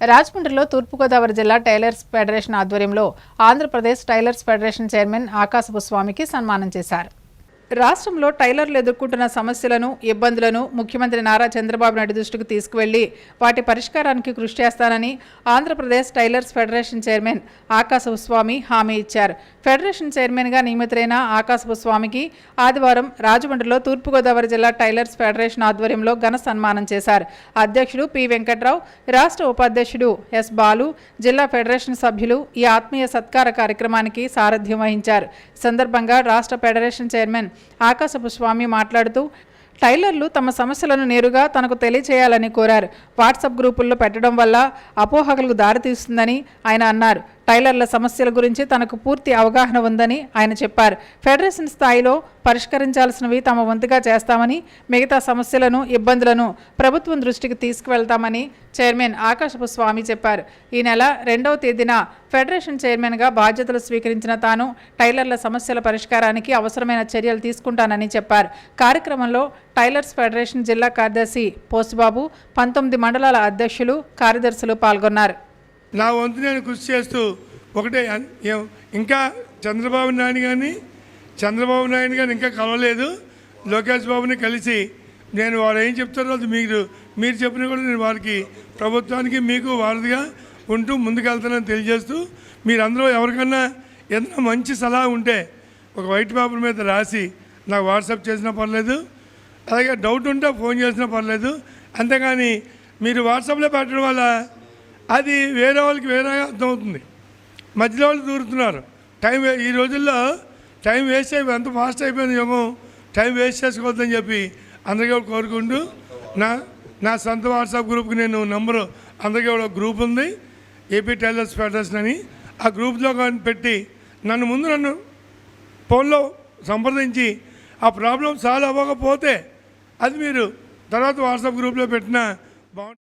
రాజమండ్రిలో తూర్పుగోదావరి జిల్లా tailors federation ఆధ్వర్యంలో ఆంధ్రప్రదేశ్ టైలర్స్ ఫెడరేషన్ చైర్మన్ ఆకాశపు స్వామికి సన్మానం చేశారు. రాష్ట్రంలో టైలర్లు ఎదుర్కొంటున్న సమస్యలను ఇబ్బందులను ముఖ్యమంత్రి నారా చంద్రబాబు నాయుడు దృష్టికి తీసుకువెళ్ళి వాటి పరిష్కారానికి కృషి చేస్తానని ఆంధ్రప్రదేశ్ టైలర్స్ ఫెడరేషన్ చైర్మన్ ఆకాశపు స్వామి హామీ ఇచ్చారు. ఫెడరేషన్ చైర్మన్గా నియమితులైన ఆకాశపు స్వామికి ఆదివారం రాజమండ్రిలో తూర్పుగోదావరి జిల్లా టైలర్స్ ఫెడరేషన్ ఆధ్వర్యంలో ఘన సన్మానం చేశారు. అధ్యక్షుడు పి. వెంకట్రావు రాష్ట్ర ఉపాధ్యక్షుడు ఎస్. బాలు జిల్లా ఫెడరేషన్ సభ్యులు ఈ ఆత్మీయ సత్కార కార్యక్రమానికి సారథ్యం వహించారు. సందర్భంగా రాష్ట్ర ఫెడరేషన్ చైర్మన్ ఆకాశపు స్వామి మాట్లాడుతూ టైలర్లు తమ సమస్యలను నేరుగా తనకు తెలియచేయాలని కోరారు. వాట్సాప్ గ్రూపుల్లో పెట్టడం వల్ల అపోహకులకు దారితీస్తుందని ఆయన అన్నారు. టైలర్ల సమస్యల గురించి తనకు పూర్తి అవగాహన ఉందని ఆయన చెప్పారు. ఫెడరేషన్ స్థాయిలో పరిష్కరించాల్సినవి తమ వంతుగా చేస్తామని మిగతా సమస్యలను ఇబ్బందులను ప్రభుత్వం దృష్టికి తీసుకువెళ్తామని చైర్మన్ ఆకాశపు స్వామి చెప్పారు. ఈ నెల రెండవ తేదీన ఫెడరేషన్ చైర్మన్గా బాధ్యతలు స్వీకరించిన తాను టైలర్ల సమస్యల పరిష్కారానికి అవసరమైన చర్యలు తీసుకుంటానని చెప్పారు. కార్యక్రమంలో టైలర్స్ ఫెడరేషన్ జిల్లా కార్యదర్శి పోస్టుబాబు పంతొమ్మిది మండలాల అధ్యక్షులు కార్యదర్శులు పాల్గొన్నారు. నా వంతు నేను కృషి చేస్తూ ఒకటే ఇంకా చంద్రబాబు నాయుడు కానీ చంద్రబాబు నాయుడు కానీ ఇంకా కలవలేదు. లోకేష్ బాబుని కలిసి నేను వారు ఏం చెప్తారో అది మీరు మీరు చెప్పిన కూడా నేను వారికి ప్రభుత్వానికి మీకు వారధిగా ఉంటూ ముందుకెళ్తానని తెలియజేస్తూ మీరందరూ ఎవరికన్నా ఏదైనా మంచి సలహా ఉంటే ఒక వైట్ పేపర్ మీద రాసి నాకు వాట్సాప్ చేసినా పర్లేదు. అలాగే డౌట్ ఉంటే ఫోన్ చేసినా పర్లేదు. అంతేగాని మీరు వాట్సాప్లో పెట్టడం వల్ల అది వేరే వాళ్ళకి వేరే అర్థమవుతుంది మధ్యలో వాళ్ళు దూరుతున్నారు. టైం ఈ రోజుల్లో టైం వేస్ట్ అయిపోయి ఎంత ఫాస్ట్ అయిపోయింది యోగం టైం వేస్ట్ చేసుకోవద్దని చెప్పి అందరికీ కూడా కోరుకుంటూ నా నా సొంత వాట్సాప్ గ్రూప్కి నేను నంబరు అందరికీ కూడా గ్రూప్ ఉంది. ఏపీ టైలర్స్ ఫెడరేషన్ అని. ఆ గ్రూప్లో పెట్టి నన్ను ముందు నన్ను ఫోన్లో సంప్రదించి ఆ ప్రాబ్లం సాల్వ్ అవ్వకపోతే అది మీరు తర్వాత వాట్సాప్ గ్రూప్లో పెట్టిన బాగుంటుంది